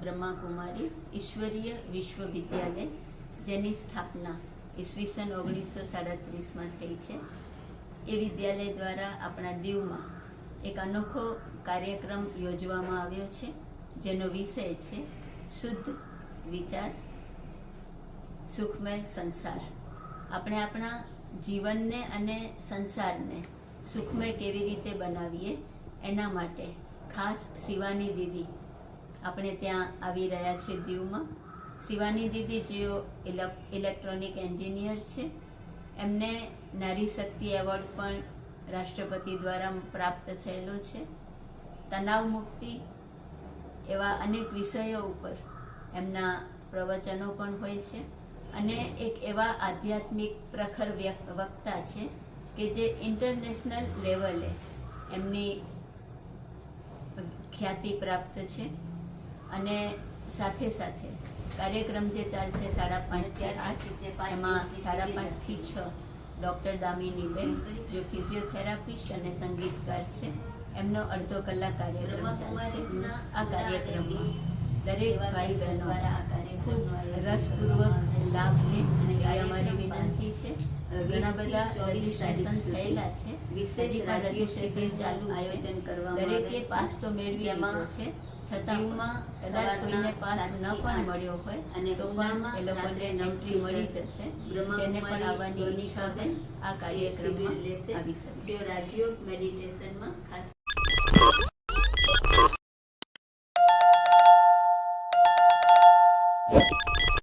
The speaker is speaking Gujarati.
બ્રહ્માકુમારી ઈશ્વરીય વિશ્વવિદ્યાલય જેની સ્થાપના ઈસવીસન ઓગણીસો સાડત્રીસમાં થઈ છે. એ વિદ્યાલય દ્વારા આપણા દીવમાં એક અનોખો કાર્યક્રમ યોજવામાં આવ્યો છે, જેનો વિષય છે શુદ્ધ વિચાર, સુખમય સંસાર. આપણે આપણા જીવનને અને સંસારને સુખમય કેવી રીતે બનાવીએ એના માટે ખાસ શિવાની દીદી આપણે ત્યાં આવી રહ્યા છે દીવમાં. શિવાની દીદી જેઓ ઇલેક્ટ્રોનિક એન્જિનિયર છે. એમને નારી શક્તિ એવોર્ડ પણ રાષ્ટ્રપતિ દ્વારા પ્રાપ્ત થયેલો છે. તણાવ મુક્તિ એવા અનેક વિષયો ઉપર એમના પ્રવચનો પણ હોય છે અને એક એવા આધ્યાત્મિક પ્રખર વક્તા છે કે જે ઇન્ટરનેશનલ લેવલે એમની ખ્યાતિ પ્રાપ્ત છે. અને સાથે સાથે કાર્યક્રમ જે ચાલશે સાડા આઠ એમાં સાડા પાંચથી છ. ડૉક્ટર દામિનીબેન જે ફિઝિયોથેરાપિસ્ટ અને સંગીતકાર છે. એમનો અડધો કલાક કાર્યક્રમ ચાલશે. આ કાર્યક્રમમાં દરેક ભાઈ બહેનો ખૂબ રસપૂર્વક લાભ લે એવી અમારી વિનંતી છે ઘણા બધા રજીસ્ટ્રેશન થયેલા છે. વિશેષ રજીસ્ટ્રેશન ચાલુ આયોજન કરવા દરેકે પાસ તો મેળવી લીધો છે. છતાંમાં કદાચ કોઈને પાસ ન પણ મળ્યો હોય અને તો પણ એ લોકોને એન્ટ્રી મળી જશે. જેને પણ આવવાની ઈચ્છા હોય આ કાર્યક્રમમાં આવી શકશે રાજયોગ મેડિટેશનમાં ખાસ